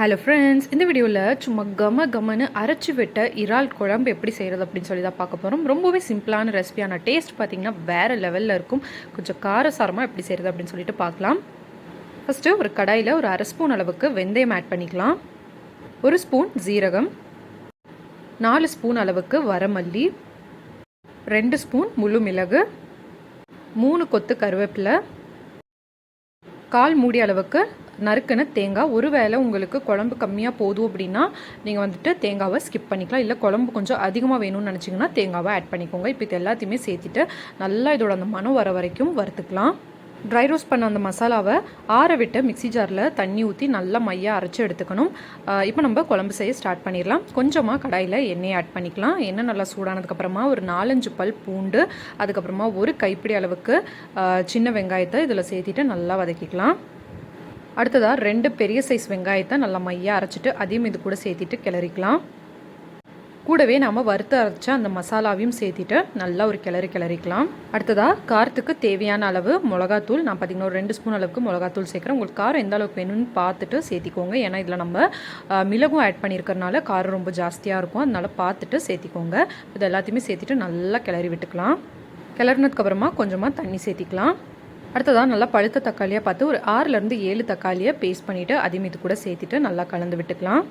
Hello friends இந்த வீடியோவில் சும்மா கம கமன்னு அரைச்சி விட்ட இறால் குழம்பு எப்படி செய்கிறது அப்படின்னு சொல்லி தான் பார்க்க போகிறோம் ரொம்பவே சிம்பிளான ரெசிபியான டேஸ்ட் பார்த்தீங்கன்னா வேறு லெவலில் இருக்கும். கொஞ்சம் காரசாரமாக எப்படி செய்கிறது அப்படின்னு சொல்லிட்டு பார்க்கலாம். ஃபஸ்ட்டு ஒரு கடாயில் ஒரு அரை ஸ்பூன் அளவுக்கு வெந்தயம் ஆட் பண்ணிக்கலாம். ஒரு ஸ்பூன் ஜீரகம் நாலு ஸ்பூன் அளவுக்கு வரமல்லி. ரெண்டு ஸ்பூன் முழு மிளகு. மூணு கொத்து கருவேப்பிலை. கால் மூடி அளவுக்கு நறுக்குன தேங்காய். ஒருவேளை உங்களுக்கு குழம்பு கம்மியாக போதும் அப்படின்னா நீங்கள் வந்துட்டு தேங்காவை ஸ்கிப் பண்ணிக்கலாம். இல்லை குழம்பு கொஞ்சம் அதிகமாக வேணும்னு நினச்சிங்கன்னா தேங்காவை ஆட் பண்ணிக்கோங்க. இப்போ இது எல்லாத்தையுமே சேர்த்துட்டு நல்லா இதோட அந்த மனம் வர வரைக்கும் வறுத்துக்கலாம். ட்ரை ரோஸ்ட் பண்ண அந்த மசாலாவை ஆற விட்டு மிக்சி ஜாரில் தண்ணி ஊற்றி நல்லா மையாக அரைச்சி எடுத்துக்கணும். இப்போ நம்ம குழம்பு செய்ய ஸ்டார்ட் பண்ணிடலாம். கொஞ்சமாக கடாயில் எண்ணெய் ஆட் பண்ணிக்கலாம். எண்ணெய் நல்லா சூடானதுக்கப்புறமா ஒரு நாலஞ்சு பல் பூண்டு அதுக்கப்புறமா ஒரு கைப்பிடி அளவுக்கு சின்ன வெங்காயத்தை இதில் சேர்த்திட்டு நல்லா வதக்கிக்கலாம். அடுத்ததாக ரெண்டு பெரிய சைஸ் வெங்காயத்தை நல்லா மையாக அரைச்சிட்டு அதையும் இது கூட சேர்த்திட்டு கிளறிக்கலாம். கூடவே நாம் வறுத்து அரைச்ச அந்த மசாலாவையும் சேர்த்திட்டு நல்லா ஒரு கிளறி கிளறிக்கலாம். அடுத்ததாக காரத்துக்கு தேவையான அளவு மிளகாத்தூள். நான் பார்த்திங்கன்னா ஒரு ரெண்டு ஸ்பூன் அளவுக்கு மிளகாத்தூள் சேர்க்குறேன். உங்களுக்கு காரம் எந்த அளவுக்கு வேணும்னு பார்த்துட்டு சேர்த்திக்கோங்க. ஏன்னா இதில் நம்ம மிளகும் ஆட் பண்ணியிருக்கறனால காரம் ரொம்ப ஜாஸ்தியாக இருக்கும். அதனால் பார்த்துட்டு சேர்த்திக்கோங்க. இது எல்லாத்தையுமே சேர்த்திட்டு நல்லா கிளறி விட்டுக்கலாம். கிளறினதுக்கப்புறமா கொஞ்சமாக தண்ணி சேர்த்திக்கலாம். அடுத்ததாக நல்லா பழுத்த தக்காளியாக பார்த்து ஒரு ஆறுலேருந்து ஏழு தக்காளியை பேஸ்ட் பண்ணிவிட்டு அதையும் இது கூட சேர்த்துட்டு நல்லா கலந்து விட்டுக்கலாம்.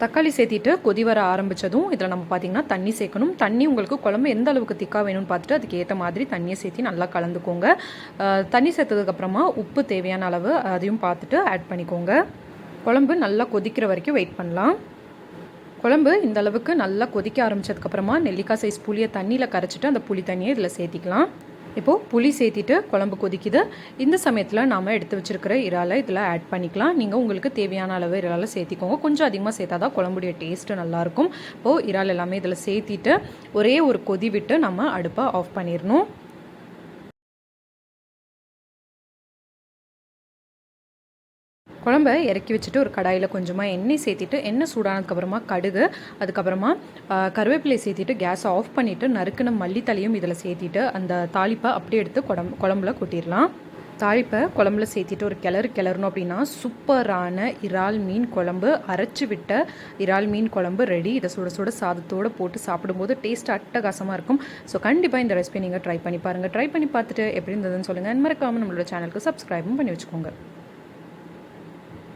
தக்காளி சேர்த்திட்டு கொதி வர ஆரம்பித்ததும் இதில் நம்ம பார்த்திங்கன்னா தண்ணி சேர்க்கணும். தண்ணி உங்களுக்கு குழம்பு எந்த அளவுக்கு திக்காக வேணும்னு பார்த்துட்டு அதுக்கு ஏற்ற மாதிரி தண்ணியை சேர்த்து நல்லா கலந்துக்கோங்க. தண்ணி சேர்த்ததுக்கப்புறமா உப்பு தேவையான அளவு அதையும் பார்த்துட்டு ஆட் பண்ணிக்கோங்க. குழம்பு நல்லா கொதிக்கிற வரைக்கும் வெயிட் பண்ணலாம். குழம்பு இந்த அளவுக்கு நல்லா கொதிக்க ஆரம்பித்ததுக்கப்புறமா நெல்லிக்காய் சைஸ் புளியை தண்ணியில் கரைச்சிட்டு அந்த புளி தண்ணியை இதில் சேர்த்திக்கலாம். இப்போது புளி சேர்த்திட்டு குழம்பு கொதிக்குது. இந்த சமயத்தில் நாம் எடுத்து வச்சுருக்கிற இறாலை இதில் ஆட் பண்ணிக்கலாம். நீங்கள் உங்களுக்கு தேவையான அளவு இறாலை சேர்த்திக்கோங்க. கொஞ்சம் அதிகமாக சேர்த்தா தான் குழம்புடைய டேஸ்ட்டு நல்லாயிருக்கும். இப்போது இறால் எல்லாமே இதில் சேர்த்திட்டு ஒரே ஒரு கொதி விட்டு நம்ம அடுப்பை ஆஃப் பண்ணிடணும். குழம்ப இறக்கி வச்சுட்டு ஒரு கடாயில் கொஞ்சமாக எண்ணெய் சேர்த்திட்டு எண்ணெய் சூடானதுக்கப்புறமா கடுகு அதுக்கப்புறமா கருவேப்பிலை சேர்த்திட்டு கேஸை ஆஃப் பண்ணிவிட்டு நறுக்கின மல்லித்தலையும் இதில் சேர்த்திட்டு அந்த தாளிப்பை அப்படியே எடுத்து குழம்பு குழம்புல கொட்டிடலாம். தாளிப்பை குழம்புல சேர்த்திட்டு ஒரு கிளறு கிளறணும் அப்படின்னா சூப்பரான இறால் மீன் குழம்பு அரைச்சி விட்ட இறால் மீன் குழம்பு ரெடி இதை சுட சுட சாதத்தோடு போட்டு சாப்பிடும்போது டேஸ்ட் அட்டகாசமாக இருக்கும். ஸோ கண்டிப்பாக இந்த ரெசிபி நீங்கள் ட்ரை பண்ணி பாருங்கள் ட்ரை பண்ணி பார்த்துட்டு எப்படி இருந்ததுன்னு சொல்லுங்கள் மறக்காமல் நம்மளோட சேனலுக்கு சப்ஸ்கிரைபும் பண்ணி வச்சுக்கோங்க.